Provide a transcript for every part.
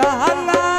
কাঙালিনী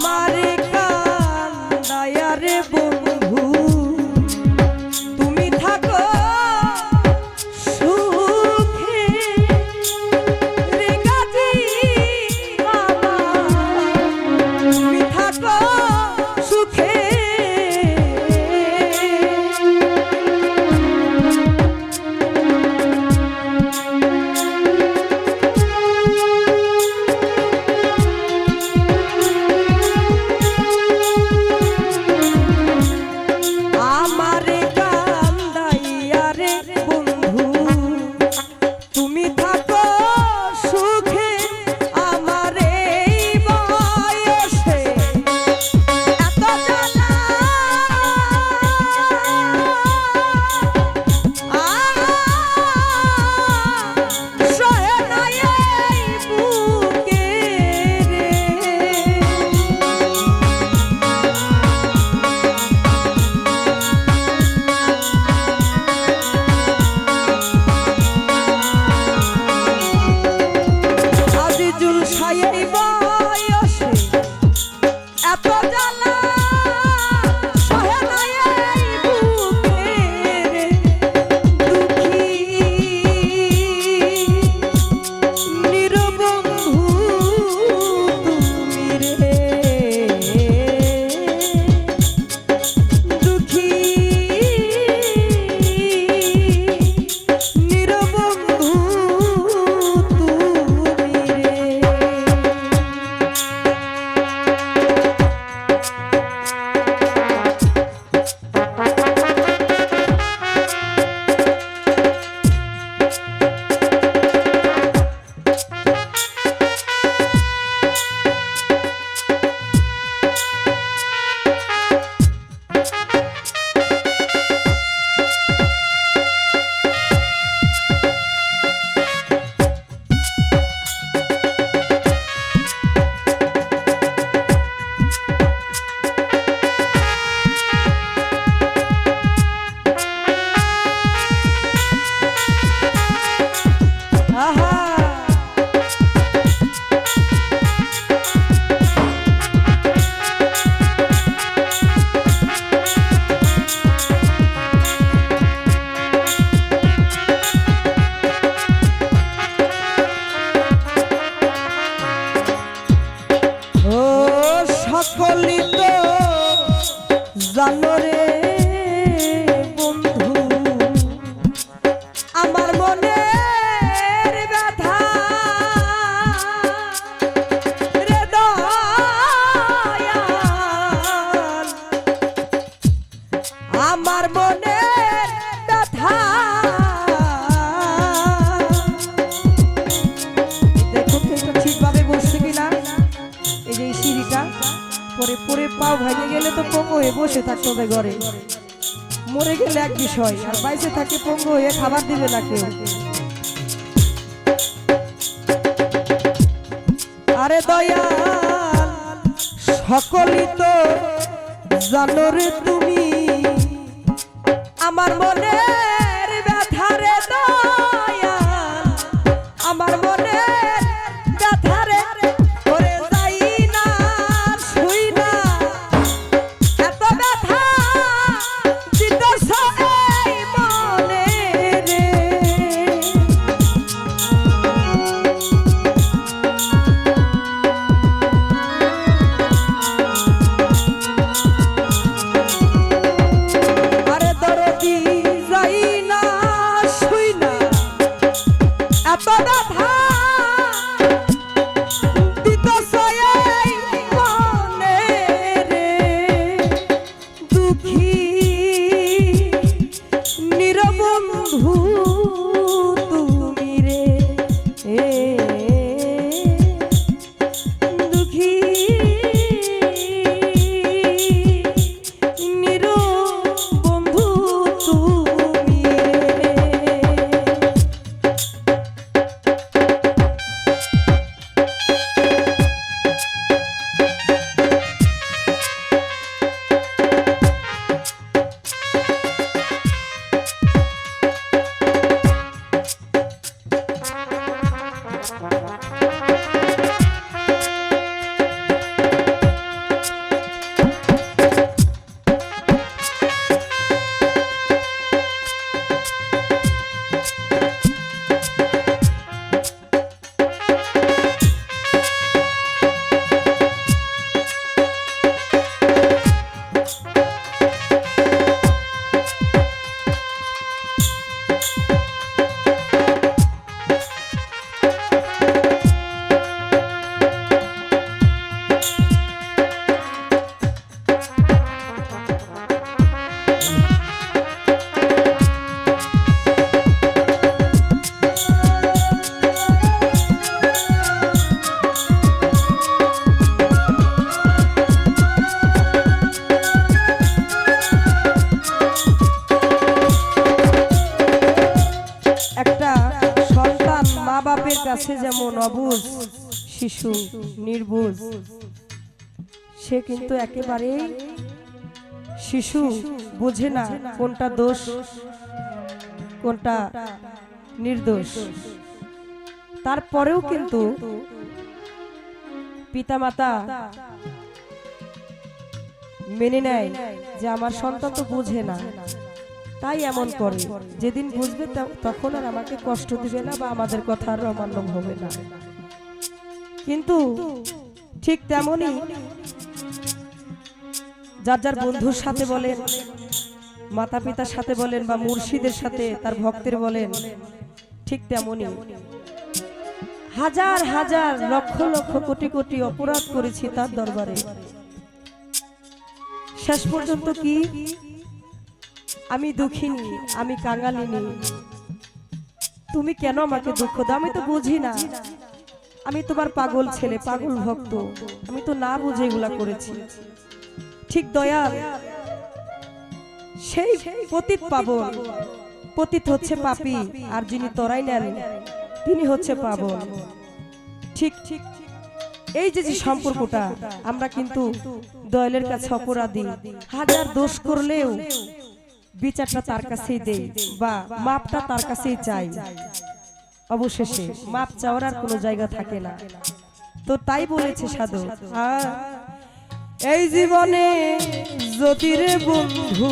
আমারে বসে থাকতে হবে ঘরে। মরে গেলে এক বিষয়, আর বাইসে থাকে পঙ্গু হয়ে খাবার দিবে না কেউ। আরে দয়াল, সকলই তো জানো রে তুমি। আমার মনের শিশু নির্বুঝ সে কিন্তু একেবারে শিশু, বোঝে না কোনটা দোষ, কোনটা নির্দোষ। তারপরেও কিন্তু পিতামাতা মেনে নেয় যে আমার সন্তান তো বোঝে না। তাই এমন করে। যেদিন বুঝবে তখন আর আমাকে কষ্ট দিবে না বা আমাদের কথা আর অমান্য হবে না। কিন্তু ঠিক তেমনই যার যার বন্ধুর সাথে বলেন মাতা পিতার সাথে বলেন বা মুর্শিদের সাথে তার ভক্তের বলেন ঠিক তেমনই হাজার হাজার লক্ষ লক্ষ কোটি কোটি অপরাধ করেছি তার দরবারে। শেষ পর্যন্ত কি? আমি দুঃখিনী আমি কাঙালিনী। তুমি কেন আমাকে দুঃখ দাও? আমি তো বুঝি না। আমি তোমার পাগল ছেলে, পাগল ভক্ত। আমি তো না বুঝে এগুলা করেছি। ঠিক দয়াল সেই পতিত পাবন। পতিত হচ্ছে পাপি, আর যিনি তরাই নেন, তিনি হচ্ছে পাবন। ঠিক ঠিক। এই যে যে সম্পর্কটা, আমরা কিন্তু দয়ালের কাছে অপরাধী। হাজার দোষ করলেও বিচারটা তার কাছেই দেই, বা মাপটা তার কাছেই চাই। অবশেষে মাপ চাওয়ার আর কোনো জায়গা থাকে না। তো তাই বলেছে সাধু এই জীবনে জ্যোতিরে বন্ধু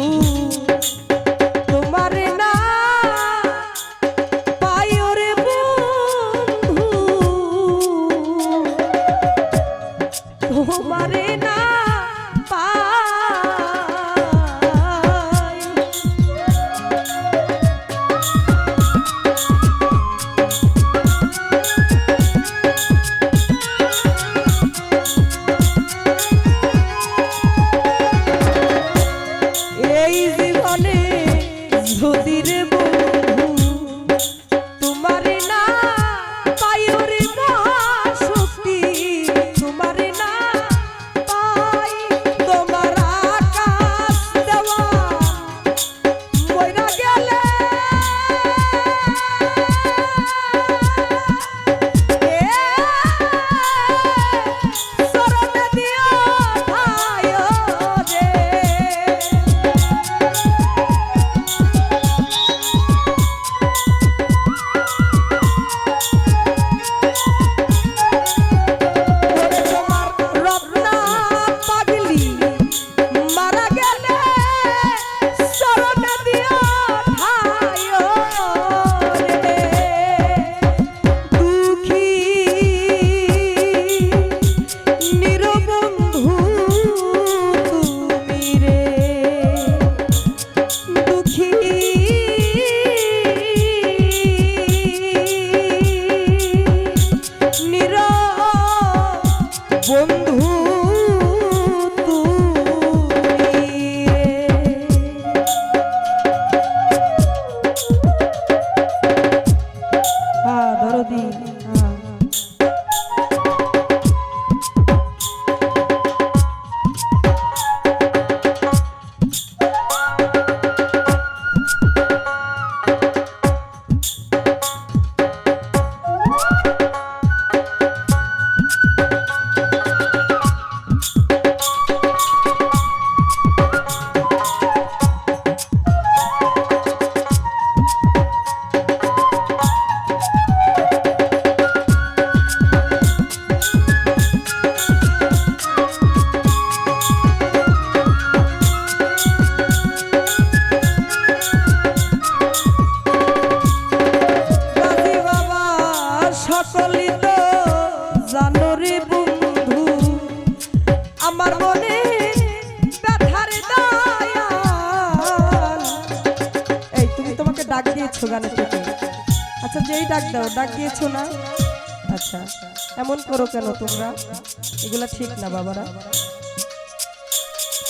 ডাক দিয়েছ গানে থেকে আচ্ছা যেই ডাক দাও, ডাক দিয়েছ না? আচ্ছা এমন করো কেন তোমরা? এগুলা ঠিক না, বাবারা।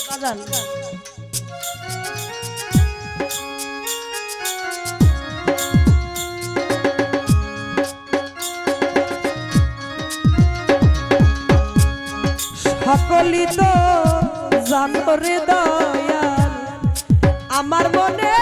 বাজান। সকলই তো জানো রে দয়াল, আমার মনে